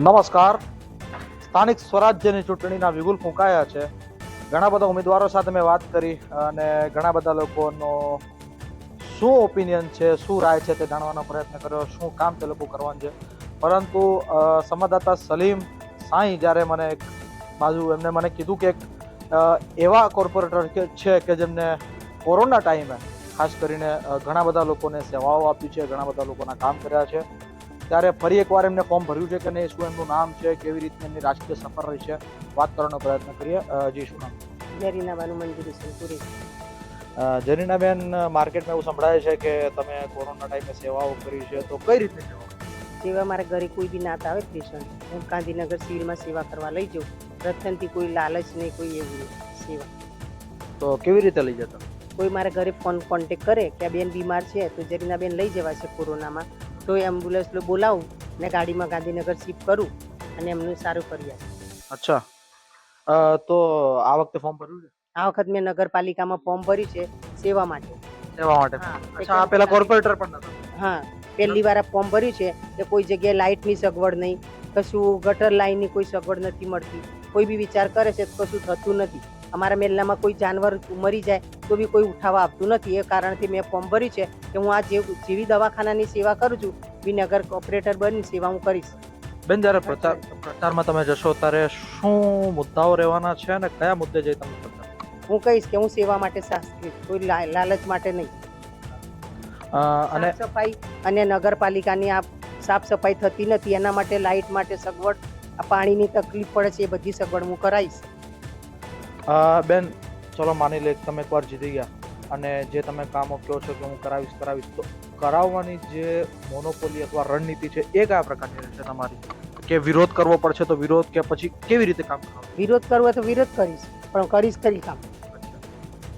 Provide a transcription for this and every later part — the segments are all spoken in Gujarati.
નમસ્કાર. સ્થાનિક સ્વરાજ્યની ચૂંટણીના વિગુલ ફૂંકાયા છે. ઘણા બધા ઉમેદવારો સાથે મેં વાત કરી અને ઘણા બધા લોકોનો શું ઓપિનિયન છે, શું રાય છે તે જાણવાનો પ્રયત્ન કર્યો, શું કામ તે લોકો કરવાનું છે. પરંતુ સંવાદદાતા સલીમ સાંઈ જ્યારે મને એક બાજુ એમને મને કીધું કે એક એવા કોર્પોરેટર છે કે જેમને કોરોના ટાઈમે ખાસ કરીને ઘણા બધા લોકોને સેવાઓ આપી છે, ઘણા બધા લોકોના કામ કર્યા છે. ત્યારે ફરી એકવાર એમને ફોર્મ ભર્યું છે કે નહીં શું એમનું નામ છે કેવી રીતની એમની રાજકીય સફર રહી છે વાત કરવાનો પ્રયત્ન કરીએ. હજી જી શું નામ? જરીના બાનુ મંજૂરી સંતુરી જરીનાબેન માર્કેટમાં એવું સંભળાય છે કે તમે કોરોના ટાઈમે સેવાઓ કરી છે તો કઈ રીતે સેવાઓ મારે મારા ઘરે કોઈ બી નાત આવે પેશન્ટ. હું ગાંધીનગર સિવિલમાં સેવા કરવા લઈ જાઉં. પ્રથમથી કોઈ લાલચ નહીં કોઈ એવું સેવા. તો કેવી રીતે લઈ જતા? કોઈ મારા ઘરે ફોન કોન્ટેક કરે કે આ બેન બીમાર છે તો જરીના બેન લઈ જવા છે કોરોનામાં. તો એમ્બ્યુલન્સ બોલાવું ને ગાડીમાં ગાંધીનગર શિફ્ટ કરું અને એમનું સારું કરી આપું. અચ્છા. તો આ વખતે ફોર્મ ભર્યું છે? આ વખત મેં નગરપાલિકામાં ફોર્મ ભર્યું છે સેવા માટે. સેવા માટે અચ્છા આ પેલા કોર્પોરેટર પણ હા પહેલી વાર ફોર્મ ભર્યું છે કે કોઈ જગ્યાએ લાઇટની સગવડ નહીં કશું ગટર લાઇનની કોઈ સગવડ નથી મળતી કોઈ બી વિચાર કરે છે તો કશું થતું નથી. અમારા મેલ્લામાં કોઈ જાનવર મરી જાય તો બી કોઈ ઉઠાવવા આપતું નથી. એ કારણથી મેં ફોર્મ ભર્યું છે કે હું આ જે જેવી દવાખાનાની સેવા કરું છું બી નગર ઓપરેટર બની સેવા હું કરીશ. બેન જ્યારે પ્રચાર પ્રચારમાં તમે જશો ત્યારે શું મુદ્દાઓ રહેવાના છે અને કયા મુદ્દે જઈ તમે હું કહીશ કે હું સેવા માટે શાસ્ત્રી કોઈ લાલચ માટે નહીં. અને સફાઈ અને નગરપાલિકાની આ સાફ સફાઈ થતી નથી એના માટે લાઇટ માટે સગવડ પાણીની તકલીફ પડે છે એ બધી સગવડ હું કરાવીશ. બેન ચલો માની લે તમે એકવાર જીતી ગયા અને જે તમે કામો કહો છો કે હું કરાવીશ કરાવીશ તો કરાવવાની જે મોનોપોલી અથવા રણનીતિ છે એ કયા પ્રકારની રહેશે તમારી? કે વિરોધ કરવો પડશે તો વિરોધ કે પછી કેવી રીતે કામ કરાવવું વિરોધ કરવો તો વિરોધ કરીશ પણ કરીશ કરી કામ.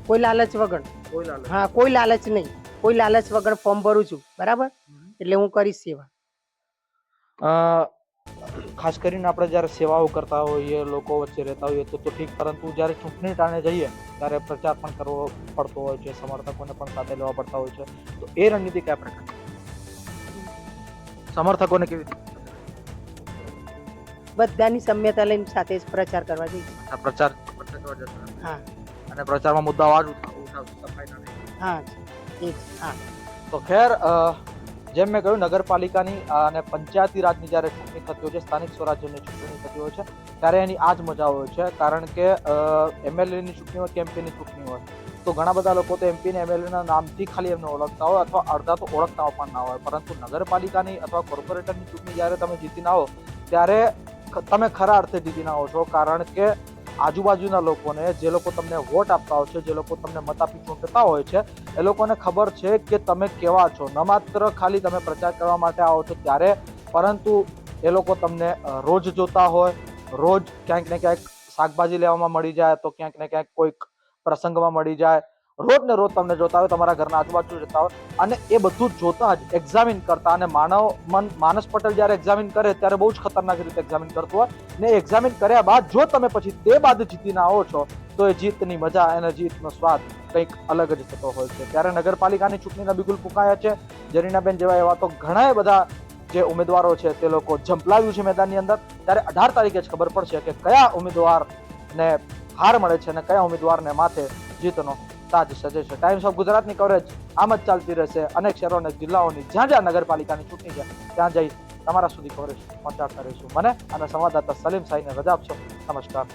કોઈ લાલચ વગર. કોઈ લાલચ હા કોઈ લાલચ નહીં. કોઈ લાલચ વગર ફોર્મ ભરું છું બરાબર? એટલે હું કરીશ સેવા. ખાસ કરીને આપણે જ્યારે સેવાઓ કરતા હોઈએ લોકો વચ્ચે રહેતા હોઈએ તો તો ઠીક પરંતુ જ્યારે ચૂંટણી ટાણે જઈએ ત્યારે પ્રચાર પણ કરવો પડતો હોય છે સમર્થકોને પણ સાથે લેવા પડતા હોય છે. તો એ રણનીતિ કયા પ્રકાર સમર્થકોને કેવી રીતે? બધાની સમ્યતા લઈને સાથે જ પ્રચાર કરવા જઈશ પ્રચાર. હા. અને પ્રચારમાં મુદ્દાઓ આ જ ઉઠાવશે, સફાઈના હા એ હા. તો ખેર જેમ મેં કહ્યું, નગરપાલિકાની અને પંચાયતી રાજની જ્યારે ચૂંટણી થતી હોય છે, સ્થાનિક સ્વરાજ્યની ચૂંટણી થતી હોય છે, ત્યારે એની આ જ મજા હોય છે, કારણ કે એમએલએની ચૂંટણી હોય કે એમપીની ચૂંટણી હોય, તો ઘણા બધા લોકો તો એમપી ને એમએલએના નામથી ખાલી એમને ઓળખતા હોય અથવા અડધા તો ઓળખતા પણ ના હોય, પરંતુ નગરપાલિકાની અથવા કોર્પોરેટરની ચૂંટણી જ્યારે તમે જીતીને આવો ત્યારે તમે ખરા અર્થે જીતીને આવો છો, કારણ કે આજુબાજુના લોકોને જે લોકો તમને વોટ આપતા હોય છે, જે લોકો તમને મત આપી ચૂંટતા હોય છે, એ લોકોને ખબર છે કે તમે કેવા છો. ન માત્ર ખાલી તમે પ્રચાર કરવા માટે આવો છો ત્યારે, પરંતુ એ લોકો તમને રોજ જોતા હોય, રોજ ક્યાંક ને ક્યાંક શાકભાજી લેવામાં મળી જાય, તો ક્યાંક ને ક્યાંક કોઈક પ્રસંગમાં મળી જાય રોજ ને રોજ તમને જોતા હોય, તમારા ઘરના આજુબાજુ જતા હોય. અને એ બધું જોતા જ એક્ઝામિન કરતા. અને માનવ મન, માનસ પટેલ જ્યારે એક્ઝામિન કરે, ત્યારે બહુ જ ખતરનાક રીતે એક્ઝામિન કરતું હોય. ને એક્ઝામિન કર્યા બાદ જો તમે પછી તે બાદ જીતીને આવો છો, તો એ જીતની મજા અને જીતનો સ્વાદ કંઈક અલગ જ થતો હોય છે. ત્યારે નગરપાલિકાની ચૂંટણીના બિગુલ ફૂંકાયા છે. જરીનાબેન જેવા એવા તો ઘણા બધા જે ઉમેદવારો છે, તે લોકો ઝંપલાવ્યું છે મેદાનની અંદર. ત્યારે અઢાર તારીખે જ ખબર પડશે કે કયા ઉમેદવારને હાર મળે છે અને કયા ઉમેદવારને માથે જીતનો તાજ સજેશન ટાઈમ્સ ઓફ ગુજરાતની કવરેજ આમ જ ચાલતી રહેશે. અનેક શહેરો અને જિલ્લાઓની, જ્યાં જ્યાં નગરપાલિકાની ચૂંટણી છે, ત્યાં જઈ તમારા સુધી કવરેજ પહોંચાડતા રહીશું. મને અને સંવાદદાતા સલીમ સાહીને રજા આપશો. નમસ્કાર.